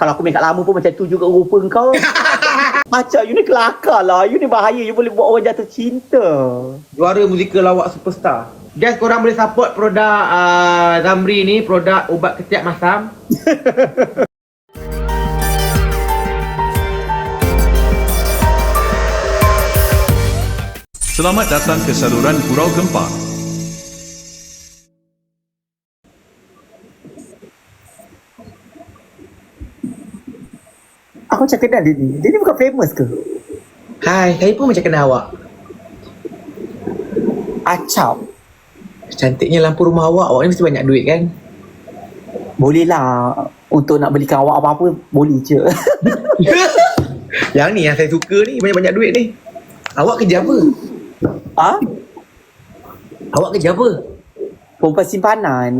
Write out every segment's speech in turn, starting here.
kalau aku main kat lama pun macam tu juga rupa kau. Macam you ni kelakar lah. You ni bahaya. You boleh buat orang jatuh cinta. Juara musikal lawak superstar. Guys, korang boleh support produk uh, Zamri ni, produk ubat ketiak masam. Selamat datang ke saluran Gurau Gempa. Macam kenal dia ni. Dia ni bukan famous ke? Hai, saya pun macam kenal awak. Acap. Cantiknya lampu rumah awak, awak ni mesti banyak duit kan? Boleh lah. Untuk nak belikan awak apa-apa, boleh je. yang ni yang saya suka ni, banyak-banyak duit ni. Awak kerja apa? ha? Awak kerja apa? Perempuan simpanan.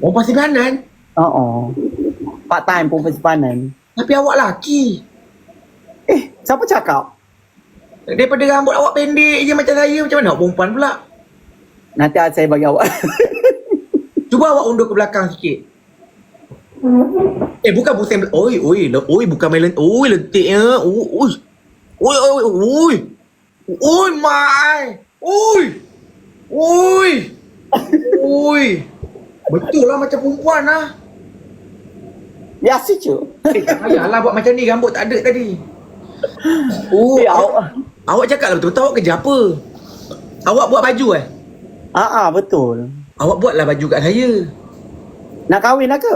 Orang pasir kanan. Uh-uh. Part time perempuan simpanan. Tapi awak laki. Eh, siapa cakap? Daripada rambut awak pendek je macam saya, macam mana awak perempuan pula? Nanti saya bagi awak. Cuba awak undur ke belakang sikit. Eh bukan pusing bel- Oi oi oi bukan main lentik. Oi lentiknya. Oi oi. Oi oi oi. Oi mai. Oi. Oi. Oi. Betul lah macam perempuan lah. Biasa je. Eh, tak payahlah buat macam ni rambut tak ada tadi. Oh, Eh, awak, awak. awak cakap lah betul-betul awak kerja apa? Awak buat baju eh? Ah, ah, betul. Awak buatlah baju kat saya. Nak kahwin lah ke?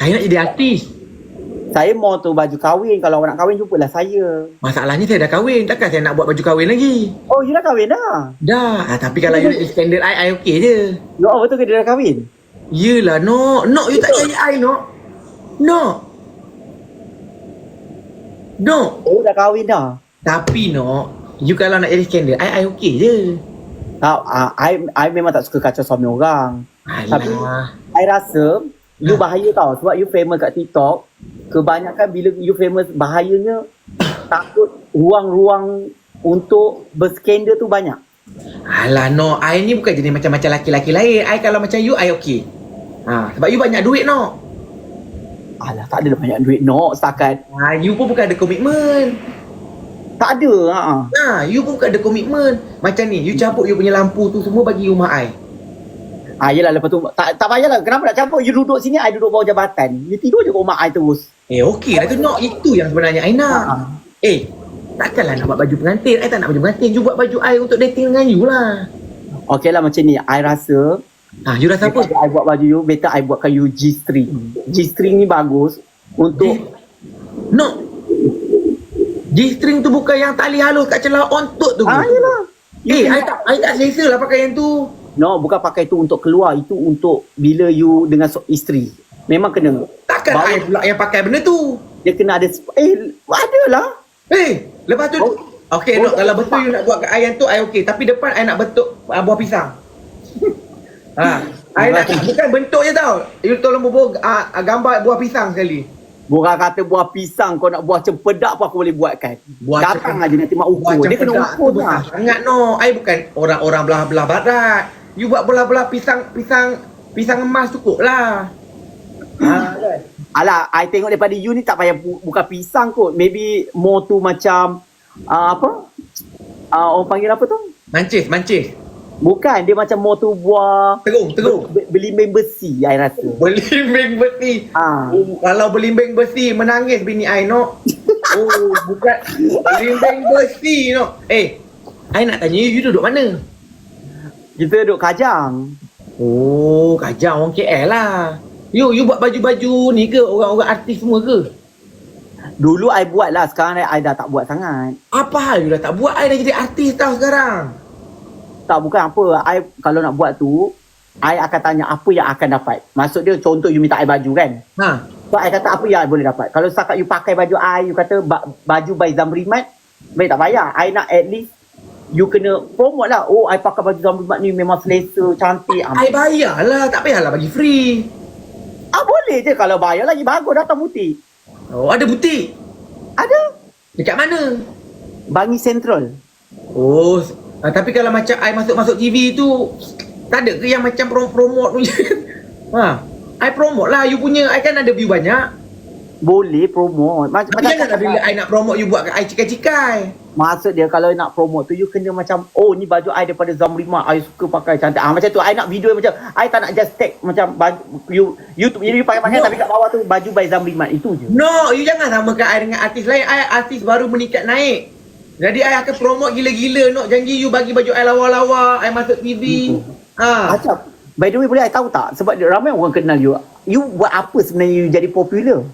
Saya nak jadi artis. Saya mau tu baju kahwin. Kalau awak nak kahwin, jumpalah saya. Masalahnya saya dah kahwin. Takkan saya nak buat baju kahwin lagi? Oh, you dah kahwin dah? Dah. Ah, tapi kalau you nak standard I, I okey je. You oh, betul ke dia dah kahwin? Yelah, no. No, you tak cari I, no. No. No. Oh, dah kahwin dah. Tapi, no. You kalau nak jadi standard I, I okey je. Tak, ah, I, I memang tak suka kacau suami orang. Alah. I rasa you bahaya tau sebab you famous kat TikTok. Kebanyakan bila you famous bahayanya takut ruang-ruang untuk berskandal tu banyak. Alah, no. I ni bukan jenis macam-macam laki-laki lain. I kalau macam you, I okey. Ha, sebab you banyak duit, no. Alah, tak ada banyak duit no setakat. Ha, you pun bukan ada komitmen. Tak ada. Ha. Ha, you pun bukan ada komitmen. Macam ni, you cabut you punya lampu tu semua bagi rumah I. Ah, yelah lepas tu tak tak payahlah. Kenapa nak campur? You duduk sini, I duduk bawah jabatan. You tidur je kat rumah I terus. Eh, okey lah tu, no. Itu yang sebenarnya I nak. Ha. Eh, takkanlah nak buat baju pengantin. I tak nak baju pengantin. You buat baju I untuk dating dengan you lah. Okey lah macam ni. I rasa Ha, you rasa apa? Better I buat baju you, better I buatkan you G-string. G-string ni bagus untuk No. G-string tu bukan yang tali halus kat celah ontot tu. Ah, yelah. Eh, I tak, I tak selesa lah pakai yang tu. No, bukan pakai tu untuk keluar. Itu untuk bila you dengan so- isteri. Memang kena. Takkan Bau. I pula yang pakai benda tu. Dia kena ada... Eh, ada lah. Eh, lepas tu... Oh. Okey, Oh, no, kalau betul you nak buat kat I yang tu, I okey. Tapi depan I nak bentuk uh, buah pisang. Ha, I nak bukan bentuk je tau. You tolong bubuh uh, gambar buah pisang sekali. Borang kata buah pisang kau nak buah cempedak pun aku boleh buatkan. Buah Datang aja nanti mak ukur. Dia kena ukur tu lah. Sangat no. I bukan orang-orang belah-belah barat. You buat belah-belah pisang pisang pisang emas cukup lah. Ha, kan? Alah, I tengok daripada you ni tak payah bu- bukan pisang kot. Maybe more tu macam... Uh, apa? Uh, orang panggil apa tu? Mancis, mancis. Bukan, dia macam more tu buah... Terung, terung. Be- belimbing besi, I rasa. Belimbing besi. Ah. Oh, kalau belimbing besi menangis bini I no. Oh, bukan belimbing besi no. Eh, I nak tanya you, you duduk mana? Kita duduk kajang. Oh, kajang orang KL lah. You, you buat baju-baju ni ke? Orang-orang artis semua ke? Dulu I buat lah, sekarang I dah tak buat sangat. Apa hal you dah tak buat? I dah jadi artis tau sekarang. Tak bukan apa, I kalau nak buat tu, I akan tanya apa yang akan dapat. Maksud dia contoh you minta I baju kan. Ha. So I kata apa yang I boleh dapat. Kalau setakat you pakai baju I, you kata ba- baju by Zamrimat, baik tak payah. I nak at least you kena promote lah. Oh, I pakai baju Zamrimat ni memang selesa, cantik. Ah, I bayar lah. Tak payahlah bagi free. ah boleh je kalau bayar lagi bagus datang butik. Oh, ada butik. Ada. Dekat mana? Bangi Central. Oh, ah, tapi kalau macam I masuk-masuk TV tu, tak ada ke yang macam prom- promote tu je? ha. I promote lah you punya I kan ada view banyak Boleh promote. Macam, Tapi janganlah bila I nak promote you buat kat I cikai-cikai Maksud dia kalau nak promote tu you kena macam oh ni baju I daripada Zamrima I suka pakai cantik. Ah macam tu I nak video macam I tak nak just tag macam baju you you tu you pakai pakai No. tapi kat bawah tu baju by Zamrima itu je. No, you jangan samakan I dengan artis lain. I artis baru meningkat naik. Jadi I akan promote gila-gila. Nok janji you bagi baju I lawa-lawa. I masuk TV. Ha. Macam by the way boleh I tahu tak sebab ramai orang kenal you. You buat apa sebenarnya you jadi popular?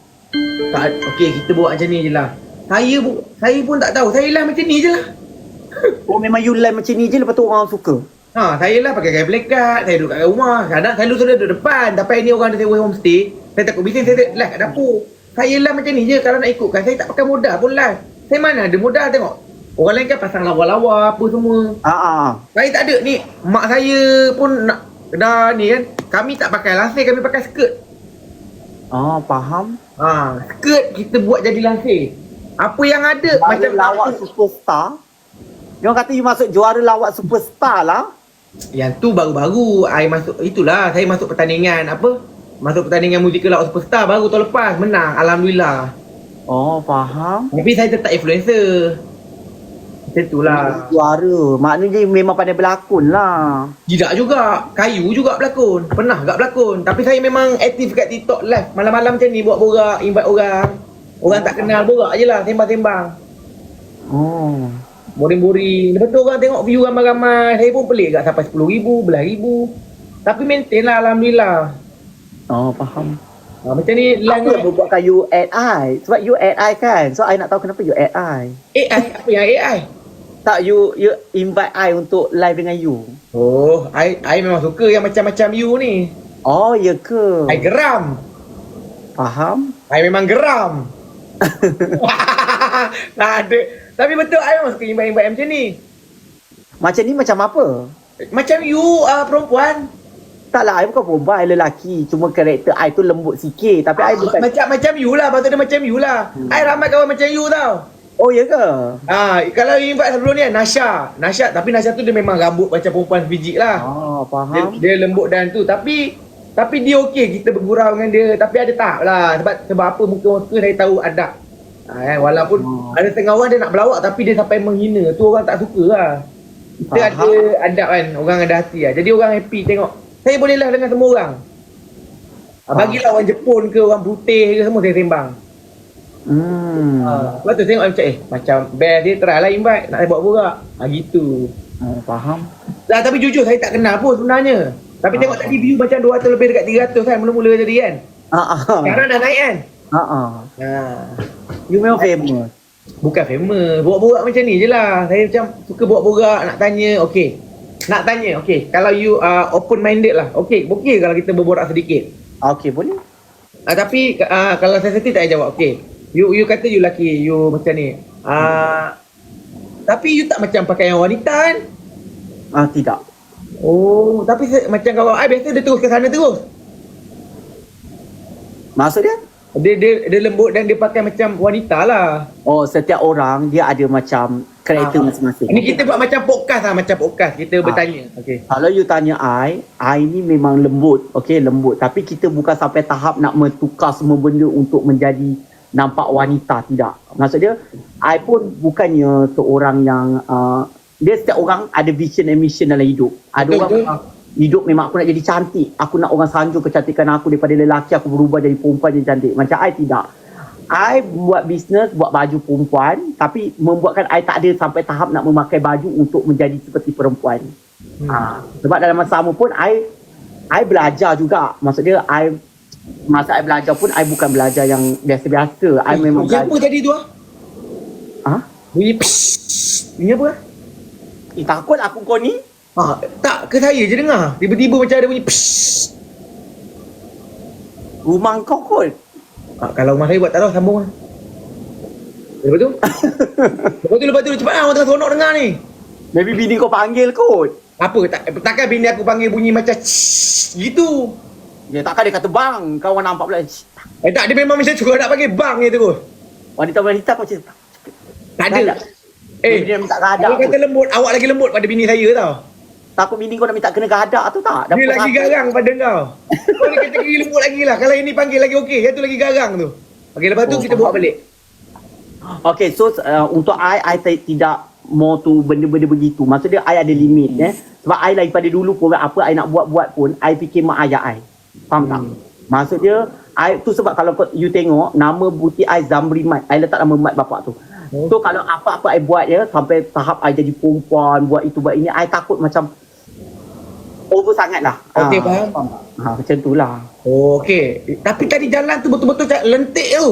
Tak, okay, kita buat macam ni je lah. Saya pun, saya pun tak tahu. Saya lah macam ni je lah. Oh memang you live macam ni je lepas tu orang suka. Ha, saya lah pakai kain plekat. Saya duduk kat rumah. Kadang saya selalu duduk depan. Tapi ni orang ada sewa homestay. Saya takut bising. Saya live kat dapur. Saya lah macam ni je. Kalau nak ikutkan. Saya tak pakai modal pun live. Saya mana ada modal tengok. Orang lain kan pasang lawa-lawa apa semua. Ah ah. Saya tak ada ni. Mak saya pun nak dah ni kan. Kami tak pakai langsir, kami pakai skirt. Ah faham. Ha, skirt kita buat jadi langsir. Apa yang ada Macam macam lawak superstar. Dia orang kata you masuk juara lawak superstar lah. Yang tu baru-baru I masuk itulah saya masuk pertandingan apa? Masuk pertandingan musikal Laut Superstar baru tahun lepas menang alhamdulillah. Oh faham. Tapi saya tetap influencer. Macam itulah. Juara. Maknanya memang pandai berlakon lah. Tidak juga. Kayu juga berlakon. Pernah gak berlakon. Tapi saya memang aktif kat TikTok live. Malam-malam macam ni buat borak, invite orang. Orang tak kenal borak je lah. Sembang-sembang. Oh. Boring-boring. Lepas tu orang tengok view ramai-ramai. Saya pun pelik kat sampai 10 ribu, belas ribu. Tapi maintain lah Alhamdulillah. Oh faham. Ha, macam ni Apa lang yang membuatkan you add I? Sebab you add I kan. So I nak tahu kenapa you add I. AI. Apa yang AI? Tak you you invite I untuk live dengan you. Oh, I, I memang suka yang macam-macam you ni. Oh ya ke? I geram. Faham? I memang geram. tak ada. Tapi betul, I memang suka invite-invite macam ni. Macam ni macam apa? Macam you uh, perempuan. Taklah, I bukan perempuan, I lelaki. Cuma karakter I tu lembut sikit. Tapi I bukan... Macam macam you lah, patut dia macam you lah. Hmm. I ramai kawan macam you tau. Oh ya ke? Ah, kalau invite sebelum ni kan, Nasha. Nasha, tapi Nasha tu dia memang rambut macam perempuan biji lah. Oh, Dia, faham. dia lembut dan tu. Tapi tapi dia okey kita bergurau dengan dia. Tapi ada tahap lah. Sebab sebab apa muka-muka saya tahu adab. Ha, kan? Walaupun Oh. ada setengah orang dia nak berlawak tapi dia sampai menghina. Tu orang tak suka lah. Kita Faham. ada adab kan. Orang ada hati lah. Jadi orang happy tengok. Saya boleh lah dengan semua orang. Ha, bagilah orang Jepun ke orang putih ke semua saya sembang. Hmm. Ha, lepas tu tengok macam eh macam best dia try lah invite nak buat borak. Ha, gitu. Oh, faham. Lah tapi jujur saya tak kenal pun sebenarnya. Tapi Ah. tengok tadi view macam 200 lebih dekat 300 kan mula-mula jadi kan. Ah, ah. Sekarang dah naik kan. Ah, ah. Ha. You memang famous. Bukan famous. Borak-borak macam ni je lah. Saya macam suka borak-borak nak tanya. Okay. Nak tanya. Okay. Kalau you uh, open minded lah. Okay. Okay kalau kita berborak sedikit. Okay, boleh? Uh, tapi uh, kalau sensitif tak payah jawab. Okay. You you kata you lelaki. You macam ni. Uh, tapi you tak macam pakai yang wanita kan? Ah, tidak. Oh, tapi se- macam kawan I biasa dia terus ke sana terus. Maksud dia? Dia, dia dia lembut dan dia pakai macam wanita lah. Oh, setiap orang dia ada macam karakter Ah. masing-masing. Ini kita buat macam podcast lah, macam podcast. Kita Ah. bertanya. Okay. Kalau you tanya I, I ni memang lembut. Okay, lembut. Tapi kita bukan sampai tahap nak bertukar semua benda untuk menjadi nampak wanita. Tidak. Maksud dia, I pun bukannya seorang yang... Uh, dia setiap orang ada vision and mission dalam hidup. Ada orang hidup memang aku nak jadi cantik. Aku nak orang sanjung kecantikan aku daripada lelaki. Aku berubah jadi perempuan jadi cantik. Macam I tidak. I buat bisnes, buat baju perempuan. Tapi membuatkan I tak ada sampai tahap nak memakai baju untuk menjadi seperti perempuan. Hmm. Ha, sebab dalam masa sama pun I I belajar juga. Maksud dia I masa I belajar pun I bukan belajar yang biasa-biasa. I memang Bunyi apa belajar. tadi tu ah? Ha? Bunyi. Bunyi apa? Eh, takut aku kau ni. Ha, tak, ke saya je dengar. Tiba-tiba macam ada bunyi psss. Rumah kau kot. Ha, kalau rumah saya buat tak tahu, sambung lah. Lepas tu? lepas tu, lepas tu, cepat lah orang tengah seronok dengar ni. Maybe bini kau panggil kot. Apa? Tak, takkan bini aku panggil bunyi macam gitu. Dia takkan dia kata bang. Kawan nampak pula. Shh, Eh tak, dia memang macam suruh nak panggil bang je terus. Wanita-wanita kau macam Tak ada. Eh, dia minta Kalau radar kata kot. lembut, awak lagi lembut pada bini saya tau. takut bini kau nak minta kena gadak tu tak? Dia lagi satu. garang pada kau. Kau ni kategori lembut lagi lah. Kalau ini panggil lagi okey. Yang tu lagi garang tu. Okey, lepas tu Oh, kita faham. buat balik. Okay, so uh, untuk I, I tidak mau tu benda-benda begitu. Maksudnya I ada limit eh. Sebab I daripada dulu pun apa I nak buat-buat pun I fikir mak ayah I. Faham tak? Hmm. Maksudnya I tu sebab kalau kau, you tengok nama butik I Zamri Mat. I letak nama mat bapak tu. Oh. So kalau apa-apa I buat ya sampai tahap I jadi perempuan buat itu buat ini I takut macam over sangat lah. Okey, Ah, faham. tak? Ha, macam tu lah. Oh, okey. Tapi tadi jalan tu betul-betul cak lentik tu.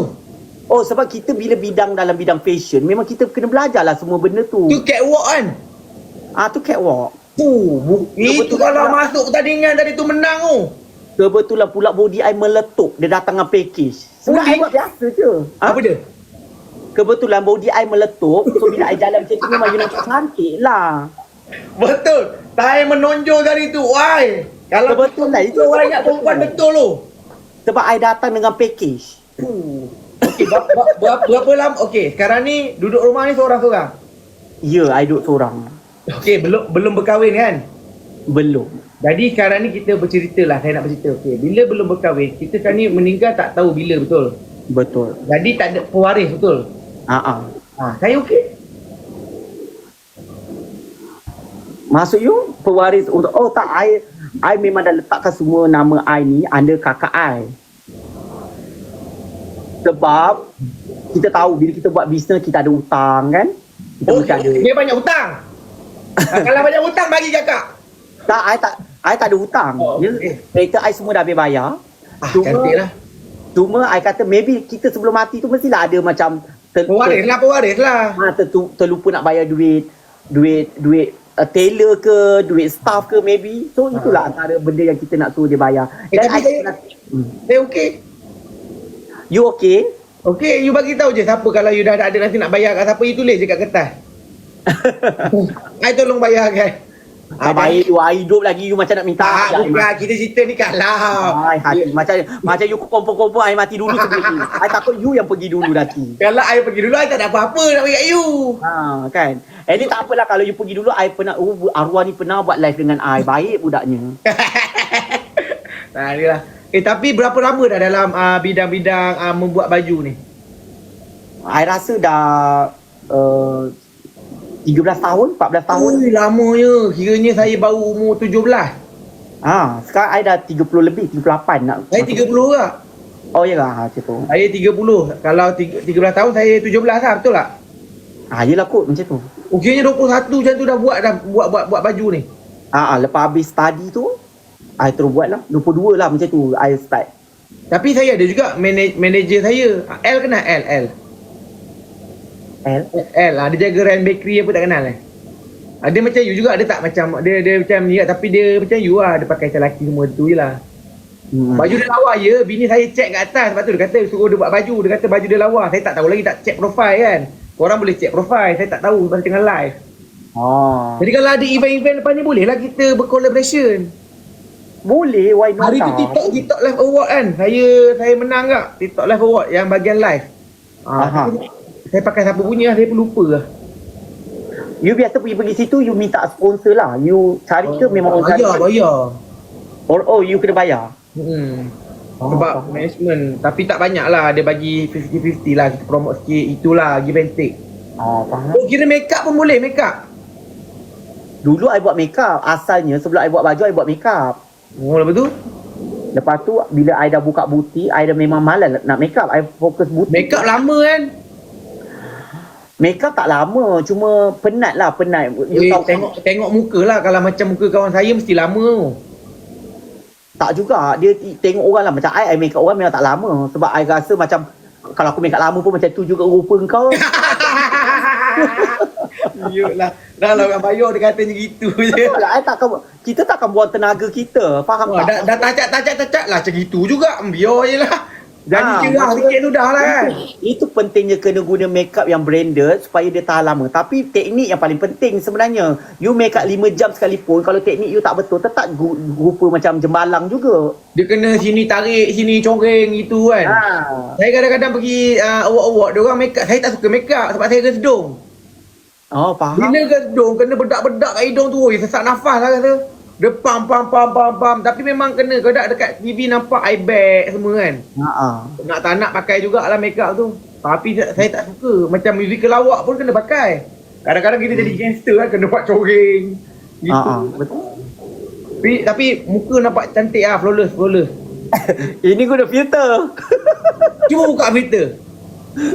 Oh sebab kita bila bidang dalam bidang fashion memang kita kena belajar lah semua benda tu. Tu catwalk kan? Ah tu catwalk. Tu, bu- itu kalau tak? masuk pertandingan tadi tu menang tu. Kebetulan pula body I meletup. Dia datang dengan package. Sebab Body? I buat biasa je. Ha? Apa dia? Kebetulan body I meletup. So bila I jalan macam tu memang you nampak cantik lah. Betul. Tai menonjol dari tu. Why? Kalau Betul lah, itu orang ingat betul. perempuan betul tu. Sebab I datang dengan package. Okey, berapa, berapa, berapa lama? Okey, sekarang ni duduk rumah ni seorang-seorang. Ya, I duduk seorang. Okey, belum belum berkahwin kan? Belum. Jadi sekarang ni kita bercerita lah, saya nak bercerita. Okey, bila belum berkahwin, kita sekarang ni meninggal tak tahu bila betul. Betul. Jadi tak ada pewaris betul. Ah. Ha, saya okey. Maksud you pewaris untuk oh tak I I memang dah letakkan semua nama I ni under kakak I. Sebab kita tahu bila kita buat bisnes kita ada hutang kan? Kita Oh, ada. dia banyak hutang. kalau banyak hutang bagi kakak. Tak, I tak I tak ada hutang. Oh, Ya, okey. kereta I semua dah habis bayar. Ah, Cuma- cantik lah. Cuma I kata maybe kita sebelum mati tu mestilah ada macam ter, Pewaris lah, pewaris lah. ha, tertu, terlupa nak bayar duit duit duit uh, tailor ke duit staff ke maybe so itulah antara benda yang kita nak suruh dia bayar Ah. Eh, tapi I, saya- hmm. Saya okey. you okay Okey, you bagi tahu je siapa kalau you dah ada nanti nak bayar kat siapa, you tulis je kat kertas. I tolong bayar kan. Tak baik you I hidup lagi you macam nak minta Tak, I bukan. Kita cerita ni kalau. Ai, hati. Macam macam you kompon-kompon I mati dulu sebelum ni. I takut you yang pergi dulu nanti. Kalau I pergi dulu, I tak ada apa-apa nak bagi kat you. Ha, kan. Eh ni tak apalah kalau you pergi dulu I pernah oh bu- arwah ni pernah buat live dengan I. Baik budaknya. Nah, dia lah. Eh, tapi berapa lama dah dalam uh, bidang-bidang uh, membuat baju ni? I rasa dah uh, 13 tahun, 14 tahun. Ui, lamanya. Kiranya saya baru umur 17. Ha, sekarang I dah 30 lebih, 38 nak. Saya 30 lah. Oh yalah, ha, macam tu. Saya 30. Kalau tiga- 13 tahun, saya 17 lah. Betul tak? Ha, yelah kot macam tu. Ukirnya 21 macam tu dah buat dah buat buat buat baju ni. Ha, ha, lepas habis study tu, I terus buat lah. 22 lah macam tu, I start. Tapi saya ada juga manaj, manager saya. L kenal L L. L. L lah dia jaga Ryan Bakery apa tak kenal eh. Ah, Dia macam you juga dia tak macam dia dia macam ni tapi dia macam you lah dia pakai celaki semua tu je lah. Hmm. Baju dia lawa je, bini saya check kat atas lepas tu dia kata suruh dia buat baju, dia kata baju dia lawa. Saya tak tahu lagi tak check profile kan. Korang boleh check profile, saya tak tahu pasal tengah live. Oh. Jadi kalau ada event-event lepas ni boleh lah kita bercollaboration. Boleh, why not? Hari tu tak? TikTok TikTok Live Award kan. Saya saya menang tak TikTok Live Award yang bahagian live. Ah, Aha. Saya pakai siapa punya saya pun lupa lah. You biasa pergi-pergi situ, you minta sponsor lah. You cari ke memang orang cari? bayar, bayar. Oh, oh, you kena bayar. Hmm. Oh, Sebab faham. management Tapi tak banyak lah Dia bagi 50-50 lah Kita promote sikit Itulah give and take Oh, faham. Oh kira make up pun boleh make up Dulu I buat makeup. Asalnya sebelum I buat baju, I buat makeup. Oh lepas tu Lepas tu, bila I dah buka butik, I dah memang malas nak makeup. I fokus butik. Make up lama kan Makeup tak lama. Cuma penat lah, penat. You eh, tahu, Tengok tengok muka lah Kalau macam muka kawan saya Mesti lama Tak juga. Dia tengok orang lah. Macam I, I makeup orang memang tak lama. Sebab I rasa macam, kalau aku makeup lama pun macam tu juga rupa kau. Yelah Dah lah orang bayar Dia kata macam gitu je Betul lah, I takkan, kita takkan buang tenaga kita. Faham Wah, tak? dah, dah tacak-tacak-tacak lah Macam gitu juga Biar je lah Jadi Ah, cerah sikit tu dah lah kan Itu pentingnya kena guna makeup yang branded supaya dia tahan lama. Tapi teknik yang paling penting sebenarnya. You makeup 5 jam sekalipun, kalau teknik you tak betul, tetap rupa macam jembalang juga. Dia kena sini tarik Sini coreng gitu kan Ha. Saya kadang-kadang pergi uh, award-award Dia orang make up Saya tak suka make up Sebab saya kena sedung Oh, faham. Bila gedung kena bedak-bedak kat hidung tu, oi sesak nafas lah kata. Dia pam pam pam pam pam tapi memang kena kau dak dekat TV nampak eye bag semua kan. Ha Nak tak nak pakai jugalah make up tu. Tapi saya tak suka. Macam musical lawak pun kena pakai. Kadang-kadang kita jadi gangster kan kena buat coreng. Gitu. Ha betul. Tapi, tapi muka nampak cantik ah, flawless, flawless. Ini guna filter. Cuba buka filter.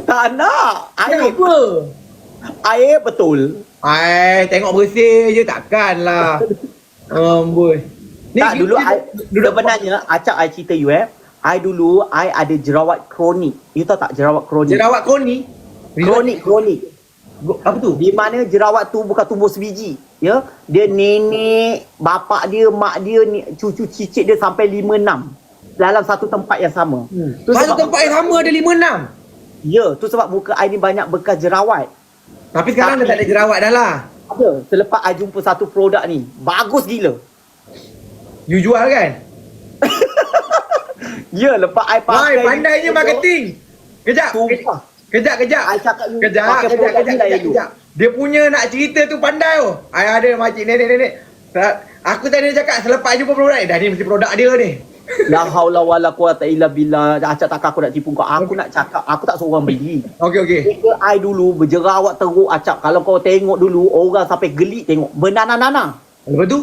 tak nak. Air Kenapa? air betul. Ai, tengok bersih je takkanlah. Amboi. tak dulu I, duduk sebenarnya acak I cerita you eh. I dulu I ada jerawat kronik. You tahu tak jerawat kronik? jerawat kau ni. Kronik kronik. Apa tu? Di mana jerawat tu bukan tumbuh sebiji. Ya, dia nenek, bapak dia, mak dia, ni, cucu cicit dia sampai 5 6 dalam satu tempat yang sama. Hmm. Tu Satu sebab tempat yang sama ada lima enam. Ya, tu sebab muka I ni banyak bekas jerawat. Tapi sekarang Tapi- dah tak ada jerawat dah lah. Ada. Selepas I jumpa satu produk ni, bagus gila. You jual kan? Ya, lepas I pakai. pandainya marketing. Kejap. Sumpah. Kejap, kejap. I cakap you Kejap, pakai kejap, kejap, kejap, kejap. Dia punya nak cerita tu pandai oh. I ada makcik nenek-nenek. Sa- Aku tadi dia cakap selepas jumpa produk ni, dah ni mesti produk dia ni. La haula wala quwata illa billah. Acak tak aku nak tipu kau. Aku nak cakap, aku tak suruh orang beli. Okey, okey. Muka I dulu berjerawat teruk acap. Kalau kau tengok dulu, orang sampai gelik tengok. Bernana-nana. Lepas tu?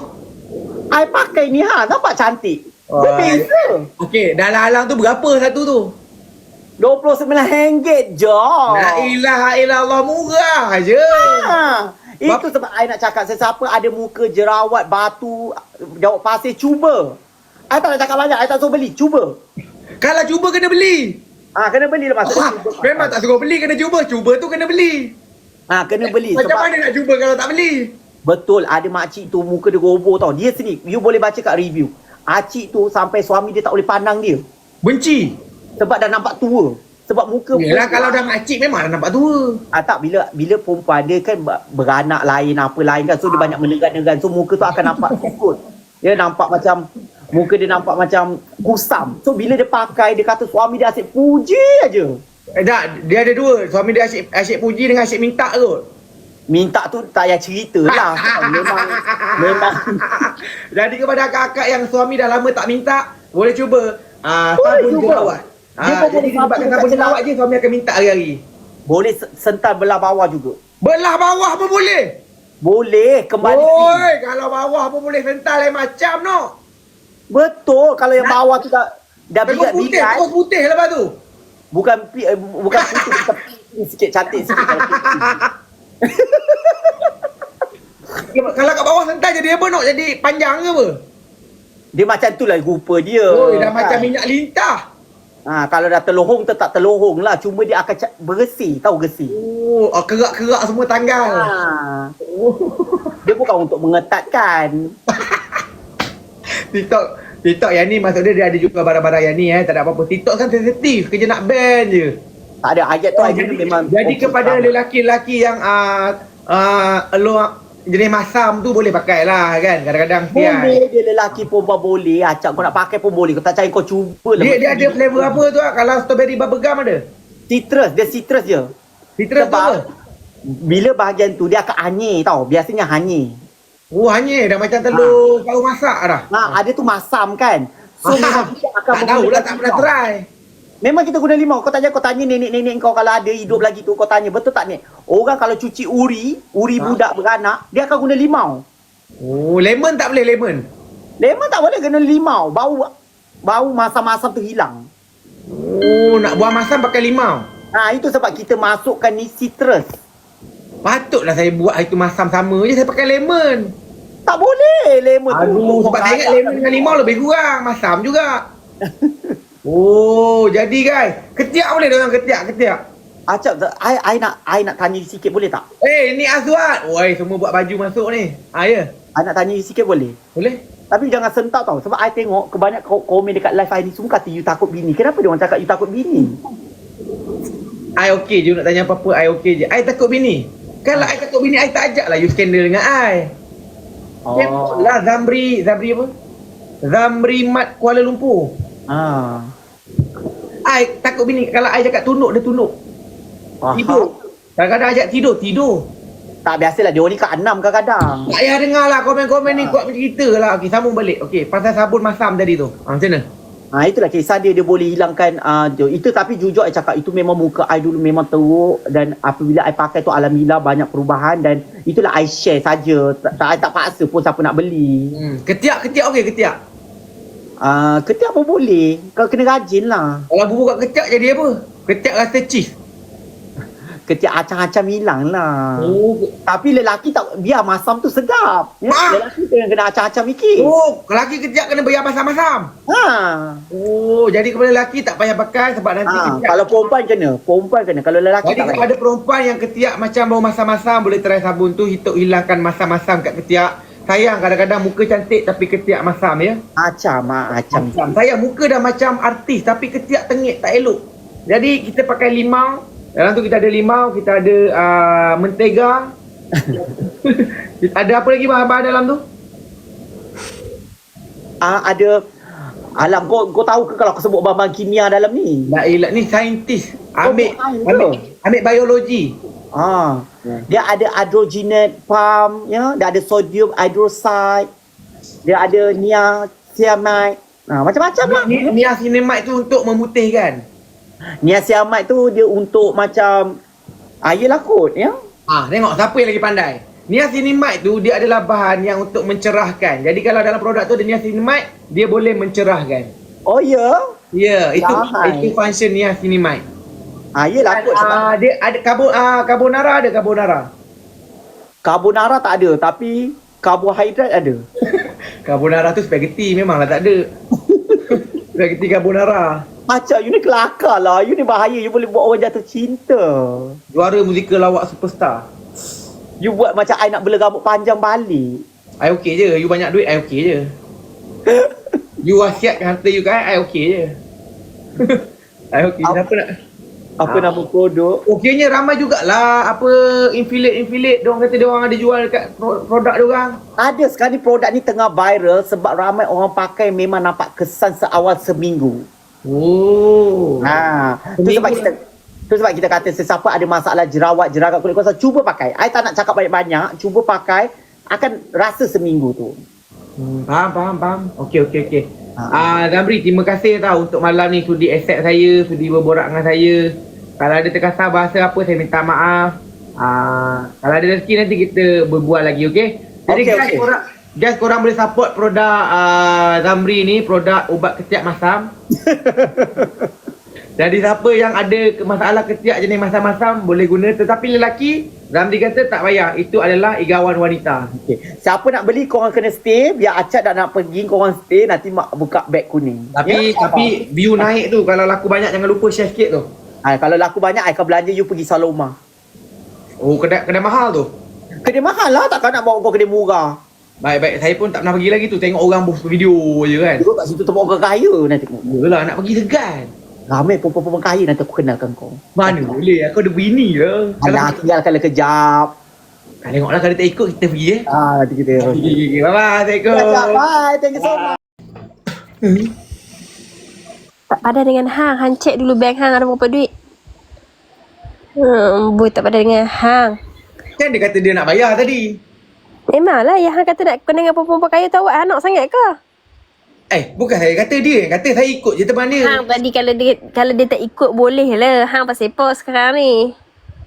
I pakai ni ha, nampak cantik. Oh, Berbeza. Okey, dah lalang tu berapa satu tu? RM29 je. La ilaha illallah murah je. Ha. Itu sebab I nak cakap sesiapa ada muka jerawat batu jawab pasir cuba. I tak nak cakap banyak, I tak suruh beli, cuba. Kalau cuba kena beli. Ha, kena beli lepas tu. Wah, memang tak suruh beli kena cuba. Cuba tu kena beli. Ha, kena beli Macam sebab mana nak cuba kalau tak beli? betul ada makcik tu muka dia roboh tau. Dia sendiri, you boleh baca kat review. Acik tu sampai suami dia tak boleh pandang dia. Benci. Sebab dah nampak tua. Sebab muka Yelah kalau dah makcik memang dah nampak tua. Ah, tak bila bila perempuan dia kan ber- beranak lain apa lain kan so dia banyak menegan-negan so muka tu akan nampak kukut. Dia nampak macam muka dia nampak macam kusam. So bila dia pakai dia kata suami dia asyik puji aja. Eh tak, dia ada dua. Suami dia asyik, asyik puji dengan asyik minta kot. Minta tu tak payah cerita lah. memang memang Jadi kepada akak-akak yang suami dah lama tak minta, boleh cuba ah Boleh sabun cuba. jerawat. Dia Ah, pun jadi boleh sebabkan sabun sabun kat jerawat je suami akan minta hari-hari. boleh se- sental belah bawah juga. Belah bawah pun boleh. Boleh kembali. Oi, kalau bawah pun boleh sental lain macam no. Betul kalau yang bawah tu dah dah Terus putih, bigat-bigat terus putih lepas tu. bukan pi- eh, bukan putih pink sikit cantik sikit kalau putih. Kalau kat bawah sental jadi apa nak? Jadi panjang ke apa? Dia macam tu lah rupa dia. Oi, dah kan? macam minyak lintah. Ha, kalau dah terlohong tetap terlohong lah. Cuma dia akan bersih. Tahu bersih. Oh, oh kerak-kerak semua tanggal. Ha. Dia bukan untuk mengetatkan. TikTok TikTok yang ni maksud dia dia ada jual barang-barang yang ni eh tak ada apa-apa. TikTok kan sensitif, kerja nak ban je. Tak ada ayat tu Oh, ayat jadi, tu memang jadi kepada lelaki-lelaki yang uh, uh, elo jenis masam tu boleh pakai lah kan kadang-kadang. Boleh dia lelaki perempuan boleh. Acak kau nak pakai pun boleh. Kau tak cari kau cuba lah. Dia dia ada flavor apa tu ah? Kalau strawberry bubblegum ada? Citrus. Dia citrus je. Citrus tu Sebab apa? bila bahagian tu dia akan hanyir tau. Biasanya hanyir. Oh hanya dah macam telur kau masak dah. Ha, ada tu masam kan. So memang kita akan tak tahu lah tak pernah try. Memang kita guna limau. Kau tanya kau tanya nenek-nenek kau kalau ada hidup lagi tu kau tanya betul tak nek? Orang kalau cuci uri, uri Ha? budak beranak, dia akan guna limau. Oh lemon tak boleh lemon. Lemon tak boleh kena limau. Bau bau masam-masam tu hilang. Oh nak buah masam pakai limau. Ha itu sebab kita masukkan ni citrus. Patutlah saya buat itu masam sama je saya pakai lemon. Tak boleh lemon tu. Aduh, sebab saya ingat lemon dengan limau lebih kurang. Masam juga. oh, jadi guys. Ketiak boleh orang ketiak, ketiak. Acap, I, I nak I nak tanya sikit boleh tak? Eh, ni Azwat. Oi, semua buat baju masuk ni. Ah, ya. I nak tanya sikit boleh? Boleh? Tapi jangan sentak tau. Sebab I tengok kebanyakan ko- komen dekat live I ni semua kata you takut bini. Kenapa dia orang cakap you takut bini? I okey je nak tanya apa-apa. I okey je. I takut bini. Kalau I takut bini, I tak ajak lah you skandal dengan I. Oh. lah Zamri, Zamri apa? Zamri Mat Kuala Lumpur. Ah. I takut bini. Kalau I cakap tunduk, dia tunduk. Faham. Tidur. Kadang-kadang ajak tidur, tidur. Tak biasalah dia ni kat enam kadang-kadang. Tak payah dengar lah komen-komen ni kuat cerita lah. Okey, sambung balik. Okey, pasal sabun masam tadi tu. Ha, macam mana? Ha, itulah kisah dia dia boleh hilangkan uh, itu tapi jujur I cakap itu memang muka I dulu memang teruk dan apabila I pakai tu alhamdulillah banyak perubahan dan itulah I share saja tak, tak I tak paksa pun siapa nak beli. Hmm. Ketiak, ketiak okey, ketiak. Uh, ketiak pun boleh kalau kena rajin lah. Kalau bubur kat ketiak jadi apa? Ketiak rasa cheese. Ketiak acam-acam hilang lah. Oh, Tapi lelaki tak biar masam tu sedap. Ya? Mak! Lelaki kena kena acam-acam sikit. oh, lelaki ketiak kena bayar masam-masam. Ha. Oh, jadi kepada lelaki tak payah pakai sebab nanti ha. ketiak. Kalau perempuan kena, perempuan kena. Kalau lelaki Jadi tak payah. kepada perempuan yang ketiak macam bau masam-masam boleh try sabun tu hitung hilangkan masam-masam kat ketiak. Sayang kadang-kadang muka cantik tapi ketiak masam ya. Acam, ah, acam. Macam saya muka dah macam artis tapi ketiak tengik tak elok. Jadi kita pakai limau. Dalam tu kita ada limau, kita ada uh, mentega. ada apa lagi bahan-bahan dalam tu? Ah, ada Alam kau kau tahu ke kalau aku sebut bahan-bahan kimia dalam ni? Tak elak ni saintis. Ambil Oh, ambil, ambil biologi. Ah. Dia ada hydrogenate palm, ya, dia ada sodium hydroxide. Dia ada niacinamide. Ah, macam-macam lah. Ni niacinamide tu untuk memutihkan. Niacinamide tu dia untuk macam ah, yelah kot, ya. Ah, tengok siapa yang lagi pandai. Niacinamide tu dia adalah bahan yang untuk mencerahkan. Jadi kalau dalam produk tu ada niacinamide, dia boleh mencerahkan. Oh ya. Ya, itu Bahai. itu function niacinamide. Ah, yelah kot sebab Ah, dia ada karbon ah, carbonara ada carbonara. carbonara tak ada tapi karbohidrat ada. Carbonara tu spaghetti memanglah tak ada. Spaghetti carbonara. Macam you ni kelakar lah. You ni bahaya. You boleh buat orang jatuh cinta. Juara musikal lawak superstar. You buat macam I nak bela rambut panjang balik. I okey je. You banyak duit, I okey je. you wasiatkan harta you kan, I okey je. I okey. Apa- Siapa nak? Apa Ah. nama kodok? Okeynya ramai jugalah apa infilate-infilate diorang kata diorang ada jual dekat pro- produk diorang. Ada sekarang produk ni tengah viral sebab ramai orang pakai memang nampak kesan seawal seminggu. Oh. Ha, tu sebab kita tu sebab kita kata sesiapa ada masalah jerawat, jerawat kulit kosa cuba pakai. I tak nak cakap banyak-banyak, cuba pakai akan rasa seminggu tu. Hmm, faham, faham, faham. Okey, okey, okey. Ha. Ah, Zamri, terima kasih tau untuk malam ni sudi accept saya, sudi berborak dengan saya. Kalau ada terkasar bahasa apa, saya minta maaf. Ah, kalau ada rezeki nanti kita berbual lagi, okey? Jadi Okey, guys, okey. korang, guys, korang boleh support produk ah, Zamri ni, produk ubat ketiak masam. Jadi siapa yang ada masalah ketiak jenis masam-masam boleh guna tetapi lelaki Zamri kata tak payah itu adalah igawan wanita. Okey. Siapa nak beli korang kena stay, biar Acad dah nak pergi korang stay nanti mak buka beg kuning. Tapi Ya? tapi view naik tu kalau laku banyak jangan lupa share sikit tu. Ha, kalau laku banyak, I akan belanja you pergi Saloma. Oh kedai kedai mahal tu. Kedai mahal lah, takkan nak bawa kau kedai murah. Baik baik saya pun tak pernah pergi lagi tu tengok orang post video je kan. Duduk kat situ tempat orang kaya nanti. Yalah nak pergi segan. Ramai perempuan-perempuan kaya nanti aku kenalkan kau. Mana boleh aku ada bini lah. Alah, tinggalkan lah kejap. Kalau tengoklah kalau tak ikut kita pergi eh. Ah, nanti kita. Bye bye. Assalamualaikum. bye. Thank you so much. Tak padan dengan hang. Hang check dulu bank hang ada berapa duit. Hmm, boy tak padan dengan hang. Kan dia kata dia nak bayar tadi. Memanglah yang hang kata nak kena dengan perempuan kaya tu awak anak sangat ke? Eh, bukan saya kata dia. Kata saya ikut je teman dia. Hang tadi kalau dia kalau dia tak ikut boleh lah. Hang pasal apa sekarang ni?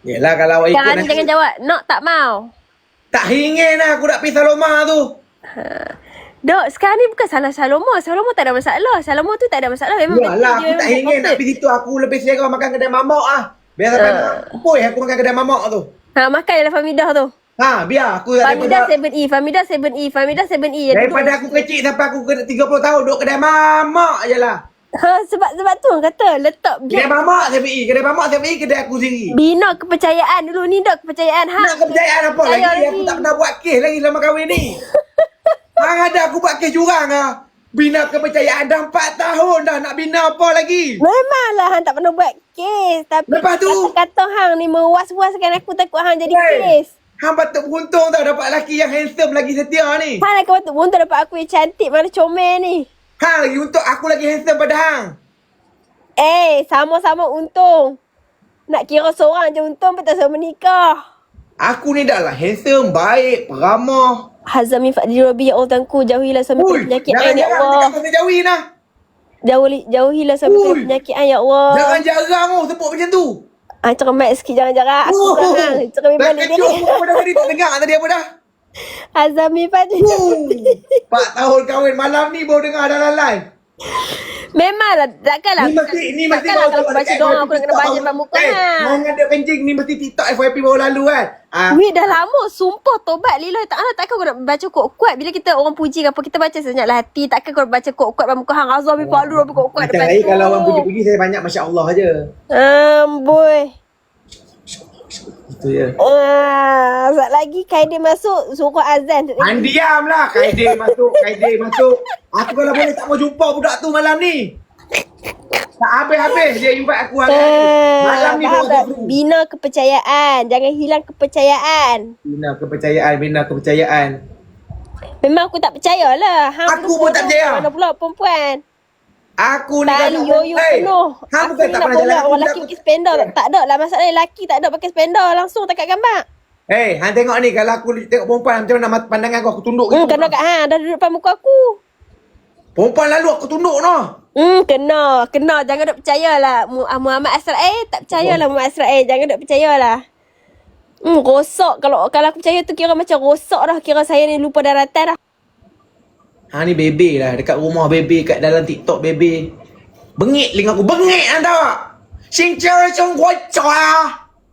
Yelah kalau awak ikut nanti. jangan jawab. Nak tak mau. Tak ingin lah aku nak pergi Saloma tu. Dok, sekarang ni bukan salah Saloma. Saloma tak ada masalah. Saloma tu tak ada masalah. Memang Yalah, aku tak ingin nak pergi situ. Aku lebih selera makan kedai mamak ah. Biar sampai uh. Poi aku makan kedai mamak tu. Ha, makan je lah Famidah tu. Ha, biar aku Famidah daripada, 7E. Famidah 7E. Famidah 7E. Yang daripada aku kecil sampai aku ke 30 tahun duduk kedai mamak je lah. Ha, sebab sebab tu kata letak Kedai biar mamak saya pergi. Kedai mamak saya pergi kedai aku sendiri. bina kepercayaan dulu ni dok kepercayaan ha. Nak kepercayaan apa lagi? lagi. Aku tak pernah buat kes lagi selama kahwin ni. Hang ada aku buat kes curang ah. Bina kepercayaan dah 4 tahun dah nak bina apa lagi? Memanglah hang tak pernah buat kes tapi Lepas tu- kata hang ni mewas-waskan aku takut hang jadi Hey. kes. Hang patut beruntung tau dapat lelaki yang handsome lagi setia ni. Hang nak patut pun dapat aku yang cantik mana comel ni. Hang lagi untuk aku lagi handsome pada hang. Eh, sama-sama untung. Nak kira seorang je untung betul sama menikah. Aku ni dah lah handsome, baik, peramah. Hazami Fadli Robi ya Allah Tuanku jauhilah suami Ui, penyakit jangan ain ya jarang Allah. cakap pasal jauhin lah. Jauhi, jauhilah suami Ui. penyakit ain ya Allah. Jangan jarang oh sebut macam tu. Ah cermat sikit jangan jarak. Aku Oh. Cermat balik pun apa dah tadi tak dengar tadi apa dah. Hazami Fadli. Empat tahun kahwin malam ni baru dengar dalam live. Memanglah takkanlah. Ni mesti ni mesti takkanlah kalau aku baca doa aku nak kena baca depan muka Eh, ha. Mau ngadap kencing ni mesti TikTok FYP baru lalu kan. Ah, Weh dah lama. Sumpah tobat Lillahi ta'ala Takkan kau nak baca kuat-kuat? Bila kita orang puji apa Kita baca senyap lah hati. Takkan kau nak baca kuat-kuat Dalam muka hang Azam Fadlu Habis kuat-kuat macam lain kalau orang puji-puji saya banyak Masya Allah je. Amboi Itu je. Ah, Sat lagi Kaidin masuk Suruh azan Han diam lah. Kaide masuk, Kaide masuk. Aku kalau boleh tak mau jumpa budak tu malam ni. Tak habis-habis dia invite aku hari ni. Malam ni aku free. Bina kepercayaan Jangan hilang kepercayaan Bina kepercayaan, bina kepercayaan. Memang aku tak percaya lah Hang Aku pun tak percaya. Mana pula perempuan Aku ni Tali yoyo Eh, penuh Hang Aku bukan ni tak nak pernah jalan. Orang lelaki pakai spender tak, tak ada lah Masalahnya lelaki tak ada pakai spender Langsung takat gambar Eh, hang tengok ni kalau aku tengok perempuan macam mana pandangan aku aku tunduk Hmm, kena kat hang Dah duduk depan muka aku Perempuan lalu aku tunduk noh. Hmm, kena. Kena. Jangan duk percaya lah. Mu- ah, Muhammad Asrael tak percaya lah Muhammad Asrael. Jangan duk percaya lah. Hmm, rosak. Kalau kalau aku percaya tu kira macam rosak dah. Kira saya ni lupa daratan dah. Ha ni bebe lah dekat rumah bebe kat dalam TikTok bebe. Bengit ling aku bengit anda. Xin chào trong quay trò.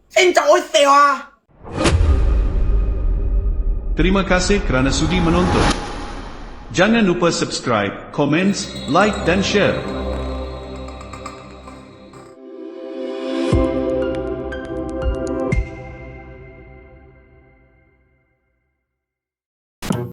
Xin chào. Terima kasih kerana sudi menonton. Jangan lupa subscribe, komen, like dan share.